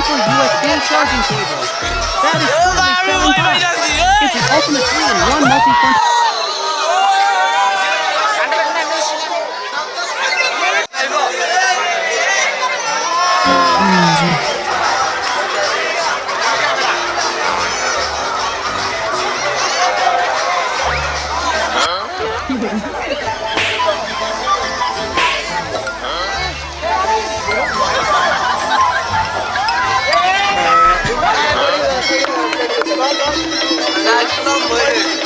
typical USB charging cable. That is totally sound box. It's an ultimate three-in-one multifunction. Mm. national bird.